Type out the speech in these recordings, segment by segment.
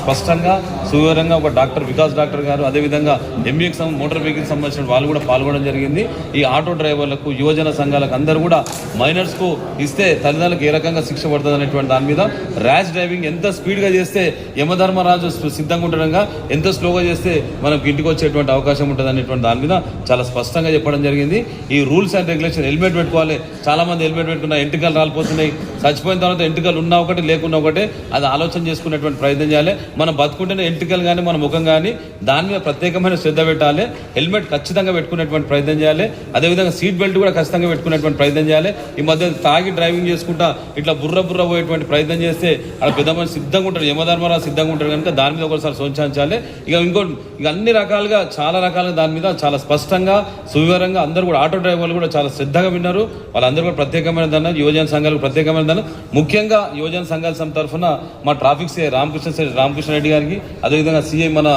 స్పష్టంగా సువివరంగా ఒక doctor Vikas doctor గారు అదేవిధంగా ఎంబీఎక్ మోటార్ వెహికల్ సంబంధించిన వాళ్ళు కూడా పాల్గొనడం జరిగింది. ఈ ఆటో డ్రైవర్లకు యువజన సంఘాలకు అందరూ కూడా మైనర్స్కు ఇస్తే తల్లిదండ్రులకు ఏ రకంగా శిక్ష పడుతుంది అనేటువంటి దాని మీద ర్యాష్ డ్రైవింగ్ ఎంత స్పీడ్గా చేస్తే యమధర్మరాజు సిద్ధంగా ఉండడంగా ఎంత స్లోగా చేస్తే మనకు ఇంటికి వచ్చేటువంటి అవకాశం ఉంటుంది అనేటువంటి దాని మీద చాలా స్పష్టంగా చెప్పడం జరిగింది. ఈ రూల్స్ అండ్ రెగ్యులేషన్ హెల్మెట్ పెట్టుకోవాలి. చాలా మంది హెల్మెట్ పెట్టుకున్న ఎంటికలు రాలిపోతున్నాయి. చచ్చిపోయిన తర్వాత ఎంటికలు ఉన్నా ఒకటి లేకున్నా ఒకటే అది ఆలోచన చేసుకునేటువంటి ప్రయత్నం చేయాలి. మనం బతుకుంటేనే ఎంటికలు కానీ మన ముఖం కానీ దాని మీద ప్రత్యేకమైన శ్రద్ధ పెట్టాలి. హెల్మెట్ ఖచ్చితంగా పెట్టుకునేటువంటి ప్రయత్నం చేయాలి. అదేవిధంగా సీట్ బెల్ట్ కూడా ఖచ్చితంగా పెట్టుకునేటువంటి ప్రయత్నం చేయాలి. ఈ మధ్య తాగి డ్రైవింగ్ చేసుకుంటా ఇట్లా బుర్ర బుర్ర పోయేటువంటి ప్రయత్నం చేస్తే అక్కడ పెద్ద మనిషి సిద్ధంగా ఉంటాడు. యమధర్మరావు సిద్ధంగా ఉంటాడు కనుక దాని మీద ఒకసారి సోచించాలి ఇక ఇంకో ఇక అన్ని రకాలుగా చాలా రకాలుగా దాని మీద చాలా స్పష్టంగా సువివరంగా అందరూ కూడా ఆటో డ్రైవర్లు కూడా చాలా శ్రద్ధగా విన్నారు. వాళ్ళందరూ కూడా ప్రత్యేకమైన దాన్ని యువజన సంఘాలకు ప్రత్యేకమైన దాన్ని ముఖ్యంగా యువజన సంఘాల తరఫున మా traffic CI Ramakrishna sir Ramakrishna Reddy గారికి అదేవిధంగా సీఎం మన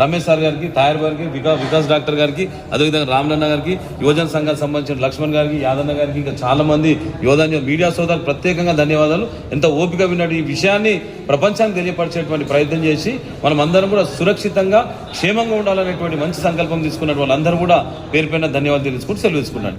రమేష్ సార్ గారికి తాయర్ గారికి వికాస్ వికాస్ డాక్టర్ గారికి అదేవిధంగా రామలన్న గారికి యువజన సంఘానికి సంబంధించిన లక్ష్మణ్ గారికి యాదన్న గారికి ఇంకా చాలామంది యువజన మీడియా సోదరులకు ప్రత్యేకంగా ధన్యవాదాలు. ఎంత ఓపిక విన్నట్టు ఈ విషయాన్ని ప్రపంచానికి తెలియపరిచేటువంటి ప్రయత్నం చేసి మనం అందరం కూడా సురక్షితంగా క్షేమంగా ఉండాలనేటువంటి మంచి సంకల్పం తీసుకున్నటువంటి వాళ్ళందరూ కూడా పేరు పైన ధన్యవాదాలు తెలుసుకుంటూ సెలవు తీసుకున్నాను